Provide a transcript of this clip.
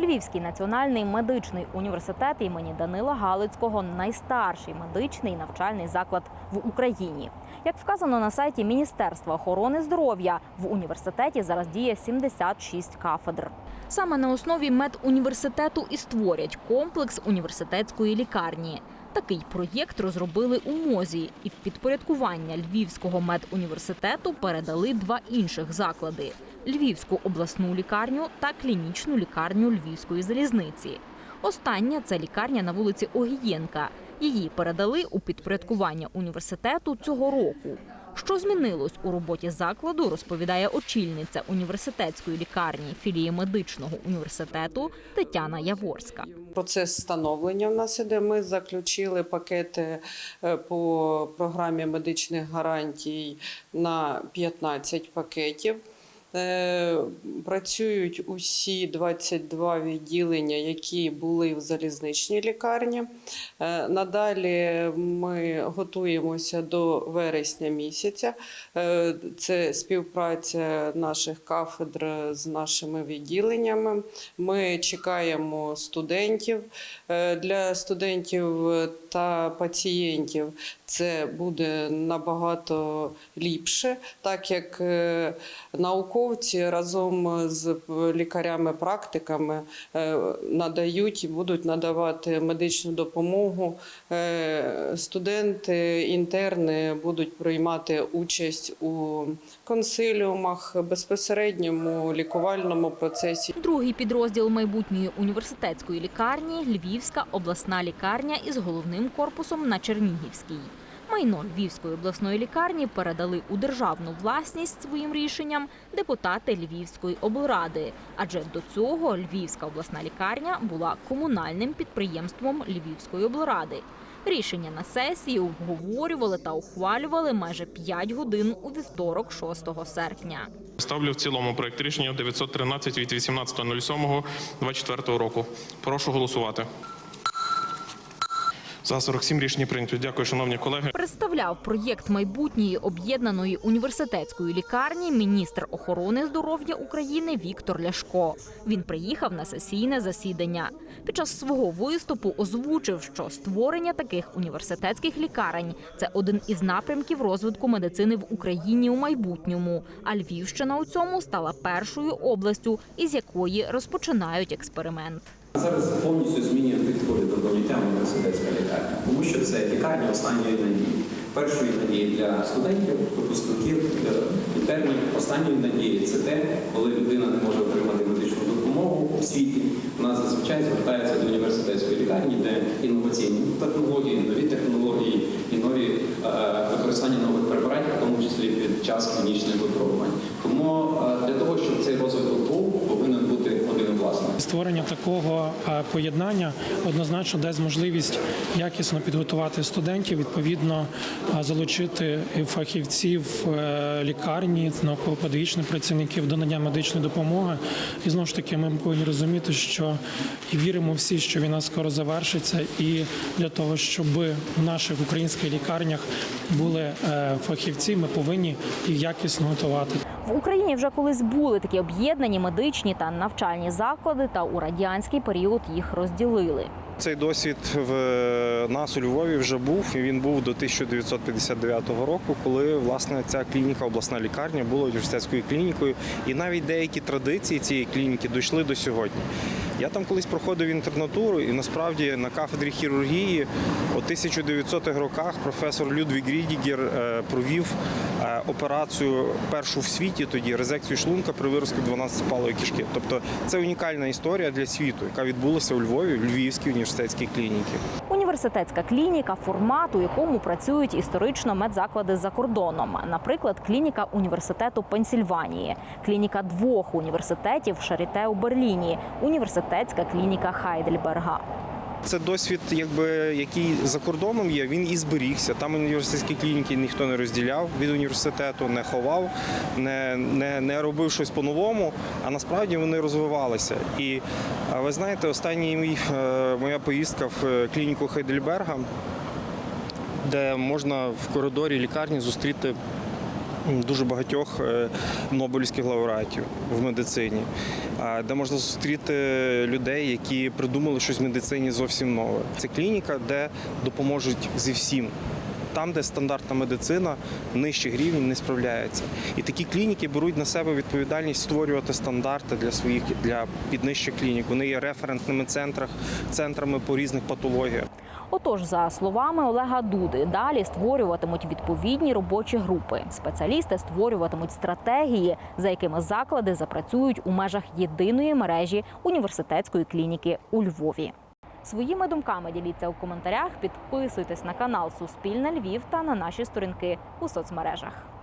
Львівський національний медичний університет імені Данила Галицького найстарший медичний навчальний заклад в Україні. Як вказано на сайті Міністерства охорони здоров'я, в університеті зараз діє 76 кафедр. Саме на основі медуніверситету і створять комплекс університетської лікарні. Такий проєкт розробили у МОЗі, і в підпорядкування Львівського медуніверситету передали два інших заклади: Львівську обласну лікарню та клінічну лікарню Львівської залізниці. Остання це лікарня на вулиці Огієнка. Її передали у підпорядкування університету цього року. Що змінилось у роботі закладу, розповідає очільниця університетської лікарні філії медичного університету Тетяна Яворська. Процес становлення в нас іде. Ми заключили пакети е, по програмі медичних гарантій на 15 пакетів. Е, Працюють усі 22 відділення, які були в залізничній лікарні. Е, Надалі ми готуємося до вересня місяця. Е, Це співпраця наших кафедр з нашими відділеннями. Ми чекаємо студентів. Для студентів та пацієнтів це буде набагато ліпше, так як е, науковці разом з лікарями-практиками е, надають і будуть надавати медичну допомогу. Е, Студенти, інтерни будуть приймати участь у консиліумах, безпосередньому лікувальному процесі. Другий підрозділ майбутньої університетської лікарні Львівська обласна лікарня із головним корпусом на Чернігівській. Майно Львівської обласної лікарні передали у державну власність своїм рішенням депутати Львівської облради. Адже до цього Львівська обласна лікарня була комунальним підприємством Львівської облради. Рішення на сесії обговорювали та ухвалювали майже 5 годин у вівторок, 6 серпня. Ставлю в цілому проект рішення 913 від 18.07.24 року. Прошу голосувати. За 47 рішення прийнято. Дякую, шановні колеги. Представляв проєкт майбутньої об'єднаної університетської лікарні міністр охорони здоров'я України Віктор Ляшко. Він приїхав на сесійне засідання. Під час свого виступу озвучив, що створення таких університетських лікарень це один із напрямків розвитку медицини в Україні у майбутньому. А Львівщина у цьому стала першою областю, із якої розпочинають експеримент. Зараз повністю змінює підходи до поняття університетська лікарня, тому що це лікарня останньої надії. Першої надії для студентів, випускників, інтернів. Останньої надії це те, коли людина не може отримати медичну допомогу у світі. Вона зазвичай звертається до університетської лікарні, де інноваційні технології, нові технології і нові е, використання нових препаратів, в тому числі під час клінічних випробувань. Тому е, для того, щоб цей розвиток був, повинен бути один власник. Створення такого поєднання однозначно дасть можливість якісно підготувати студентів, відповідно залучити фахівців е, лікарні, науково-педагогічних працівників до надання медичної допомоги. І знову ж таки, ми повинні розуміти, що і віримо всі, що війна скоро завершиться, і для того, щоб в наших українських лікарнях були е, фахівці, ми повинні їх якісно готувати. В Україні вже колись були такі об'єднані медичні та навчальні заклади, та у радянський період їх розділили. Цей досвід в нас у Львові вже був, він був до 1959 року, коли власне ця клініка, обласна лікарня була університетською клінікою, і навіть деякі традиції цієї клініки дійшли до сьогодні. Я там колись проходив інтернатуру, і насправді на кафедрі хірургії у 1900-х роках професор Людвіг Рідігер е, провів е, операцію першу в світі тоді резекцію шлунка при виразку 12-палої кишки. Тобто це унікальна історія для світу, яка відбулася у Львові, в Львівській університетській клініці. Університетська клініка формат, у якому працюють історично медзаклади за кордоном. Наприклад, клініка університету Пенсільванії, клініка двох університетів Шаріте у Берліні, університетська клініка Хайдельберга. Це досвід, якби який за кордоном є, він і зберігся. Там університетські клініки ніхто не розділяв від університету, не ховав, не, не, не робив щось по-новому, а насправді вони розвивалися. І ви знаєте, остання е, моя поїздка в е, клініку Хайдельберга, де можна в коридорі лікарні зустріти дуже багатьох е, нобелівських лауреатів в медицині, де можна зустріти людей, які придумали щось в медицині зовсім нове. Це клініка, де допоможуть зі всім. Там, де стандартна медицина нижчих рівнів не справляється, і такі клініки беруть на себе відповідальність створювати стандарти для своїх для піднижчих клінік. Вони є референтними центрах, центрами по різних патологіях. Отож, за словами Олега Дуди, далі створюватимуть відповідні робочі групи. Спеціалісти створюватимуть стратегії, за якими заклади запрацюють у межах єдиної мережі університетської клініки у Львові. Своїми думками діліться у коментарях, підписуйтесь на канал Суспільне Львів та на наші сторінки у соцмережах.